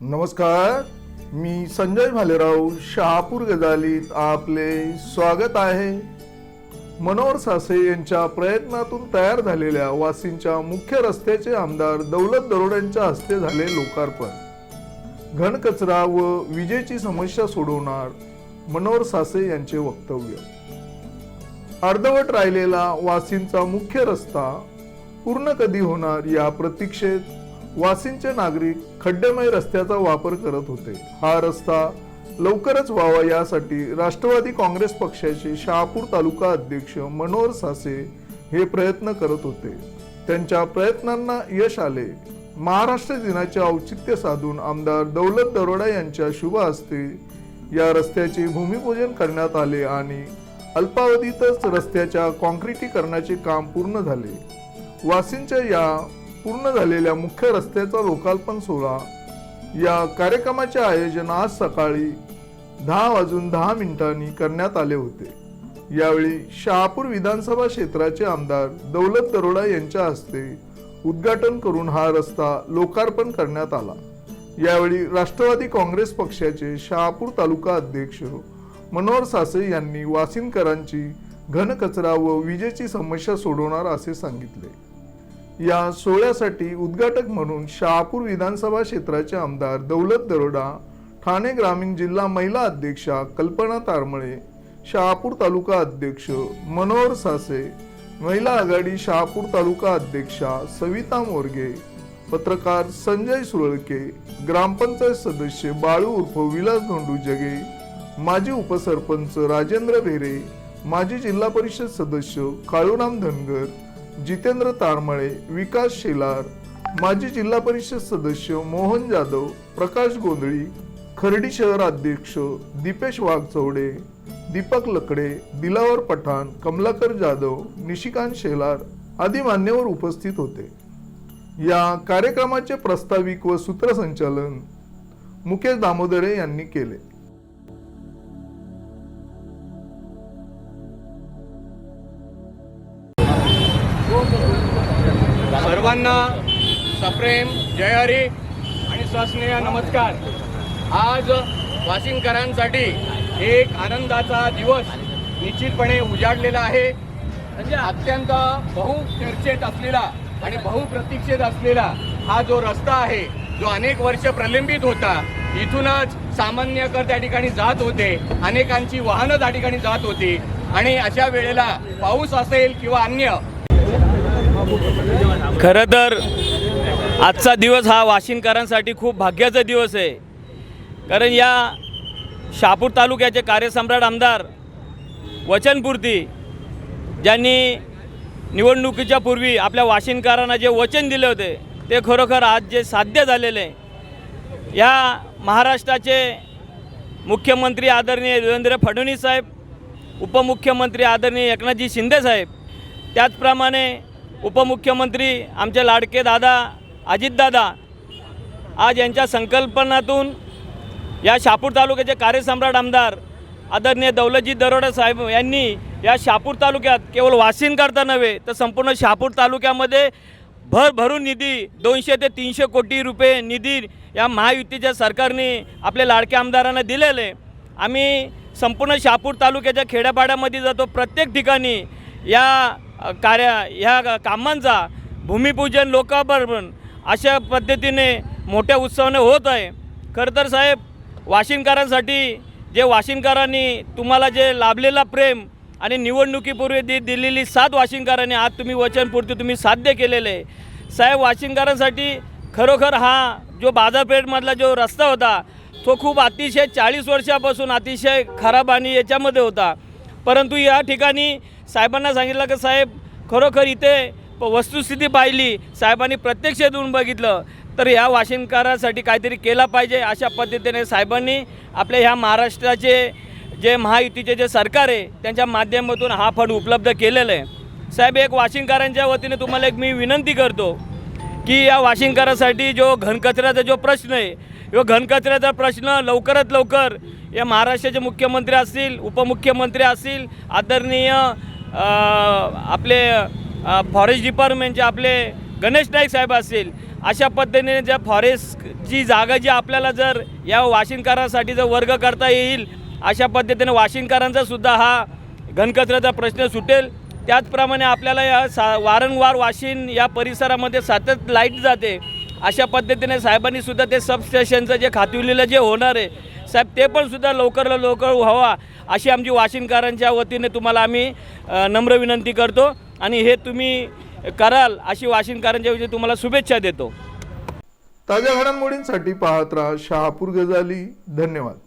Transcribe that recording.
नमस्कार मी संजय भालेराव शहापूर गजालीत आपले स्वागत आहे. मनोहर सासे यांच्या प्रयत्नातून तयार झालेल्या वासींच्या मुख्य रस्त्याचे आमदार दौलत दरोड्यांच्या हस्ते झाले लोकार्पण. घनकचरा व विजेची समस्या सोडवणार मनोहर सासे यांचे वक्तव्य. अर्धवट राहिलेला वासींचा मुख्य रस्ता पूर्ण कधी होणार या प्रतीक्षेत वासींचे नागरिक खड्डेमय रस्त्याचा वापर करत होते. हा रस्ता लवकरच व्हावा यासाठी राष्ट्रवादी काँग्रेस पक्षाचे शहापूर तालुका अध्यक्ष मनोहर सासे हे प्रयत्न करत होते. त्यांच्या प्रयत्नांना यश आले. महाराष्ट्र दिनाचे औचित्य साधून आमदार दौलत दरोडा यांच्या शुभ हस्ते या रस्त्याचे भूमिपूजन करण्यात आले आणि अल्पावधीतच रस्त्याच्या कॉन्क्रिटीकरणाचे काम पूर्ण झाले. वासींच्या या पूर्ण झालेल्या मुख्य रस्त्याचा लोकार्पण सोहळा. या कार्यक्रमाचे आयोजन आज सकाळी दहा वाजून दहा मिनिटांनी करण्यात आले होते. यावेळी शहापूर विधानसभा क्षेत्राचे आमदार दौलत दरोडा यांच्या हस्ते उद्घाटन करून हा रस्ता लोकार्पण करण्यात आला. यावेळी राष्ट्रवादी काँग्रेस पक्षाचे शहापूर तालुका अध्यक्ष मनोहर सासे यांनी वासिनकरांची घनकचरा व विजेची समस्या सोडवणार असे सांगितले. या सोहळ्यासाठी उद्घाटक म्हणून शहापूर विधानसभा क्षेत्राचे आमदार दौलत दरोडा ठाणे ग्रामीण जिल्हा महिला अध्यक्षा कल्पना तारमळे शहापूर तालुका अध्यक्ष मनोहर सासे महिला आघाडी शहापूर तालुका अध्यक्षा सविता मोरगे पत्रकार संजय सुरळके ग्रामपंचायत सदस्य बाळू उर्फ विलास धोंडू जगे माजी उपसरपंच राजेंद्र भेरे माजी जिल्हा परिषद सदस्य काळूराम धनगर जितेंद्र तारमळे विकास शेलार माजी जिल्हा परिषद सदस्य मोहन जाधव प्रकाश गोंधळी खर्डी शहर अध्यक्ष दीपेश वाघचौडे दीपक लकडे दिलावर पठाण कमलाकर जाधव निशिकांत शेलार आदी मान्यवर उपस्थित होते. या कार्यक्रमाचे प्रस्ताविक व सूत्रसंचालन मुकेश दामोदरे यांनी केले. सर्वांना सप्रेम जय हरी आणि सस्नेह नमस्कार. आज वाशिंगकरांसाठी एक आनंदाचा दिवस निश्चितपणे उजाडलेला आहे. म्हणजे? अत्यंत बहुचर्चेत असलेला आणि बहुप्रतीक्षेत असलेला हा जो रस्ता आहे जो अनेक वर्ष प्रलंबित होता इथूनच सामान्य कर त्या ठिकाणी जात होते अनेकांची वाहनं त्या ठिकाणी जात होती. आणि अशा वेळेला पाऊस असेल किंवा अन्य खरं तर आजचा दिवस हा वाशिमकरांसाठी खूप भाग्याचा दिवस आहे. कारण या शहापूर तालुक्याचे कार्यसम्राट आमदार वचनपूर्ती ज्यांनी निवडणुकीच्या पूर्वी आपल्या वाशिमकरांना जे वचन दिले होते ते खरोखर आज जे साध्य झालेले या महाराष्ट्राचे मुख्यमंत्री आदरणीय देवेंद्र फडणवीस साहेब उपमुख्यमंत्री आदरणीय एकनाथजी शिंदे साहेब त्याचप्रमाणे उपमुख्यमंत्री आमचे लाडके दादा अजितदादा आज यांच्या संकल्पनातून या शहापूर तालुक्याचे कार्यसम्राट आमदार आदरणीय दौलतजी दरोडा साहेब यांनी या शहापूर तालुक्यात केवळ वासिनकरता नव्हे तर संपूर्ण शहापूर तालुक्यामध्ये भर भरून निधी दोनशे ते तीनशे कोटी रुपये निधी या महायुतीच्या सरकारने आपल्या लाडक्या आमदारांना दिलेले. आम्ही संपूर्ण शहापूर तालुक्याच्या खेड्यापाड्यामध्ये जातो प्रत्येक ठिकाणी या कार्य ह्या कामांचा भूमिपूजन लोकार्पण अशा पद्धतीने मोठ्या उत्सवाने होत आहे. खरं तर साहेब वाशिंदकरांसाठी जे वाशिंदकरांनी तुम्हाला जे लाभलेला प्रेम आणि निवडणुकीपूर्वी दि दिलेली साथ वाशिंदकरांनी आज तुम्ही वचनपूर्ती तुम्ही साध्य केलेले आहे. साहेब वाशिंदकरांसाठी खरोखर हा जो बाजारपेठमधला जो रस्ता होता तो खूप अतिशय चाळीस वर्षापासून अतिशय खराब आणि याच्यामध्ये होता. परंतु या ठिकाणी साहेबांना सांगितलं की साहेब खरोखर इथे वस्तुस्थिती पाहिली साहेबांनी प्रत्यक्ष येऊन बघितलं तर ह्या वाशिंदकरांसाठी काहीतरी केला पाहिजे अशा पद्धतीने साहेबांनी आपल्या ह्या महाराष्ट्राचे जे महायुतीचे जे सरकार आहे त्यांच्या माध्यमातून हा फंड उपलब्ध केलेला आहे. साहेब एक वाशिंदकरांच्या वतीने तुम्हाला एक मी विनंती करतो की या वाशिंदकरांसाठी जो घनकचऱ्याचा जो प्रश्न आहे यो घनकचऱ्याचा प्रश्न लवकरात लवकर या महाराष्ट्राचे मुख्यमंत्री असतील उपमुख्यमंत्री असतील आदरणीय आपले फॉरेस्ट डिपार्टमेंटचे आपले गणेश नाईक साहेब असतील अशा पद्धतीने ज्या फॉरेस्टची जागा जी आपल्याला जर या वाशिंदकरांसाठी जर वर्ग करता येईल अशा पद्धतीने वाशिंदकरांचा सुद्धा हा घनकचऱ्याचा प्रश्न सुटेल. त्याचप्रमाणे आपल्याला या सा वारंवार वाशिन या परिसरामध्ये सतत लाइट जाते. अशा पद्धतीने साहेबांनी सुद्धा ते सबस्टेशनचं जे खातिवलीला जे होणार आहे साहेब ते पण सुद्धा लवकर लवकर व्हावा अशी आमची वाशिंदकरांच्या वतीने तुम्हाला आम्ही नम्र विनंती करतो आणि हे तुम्ही कराल अशी वाशिंदकरांच्या वतीने तुम्हाला शुभेच्छा देतो. ताज्या घडामोडींसाठी पाहत राहा शहापूर गजाली. धन्यवाद.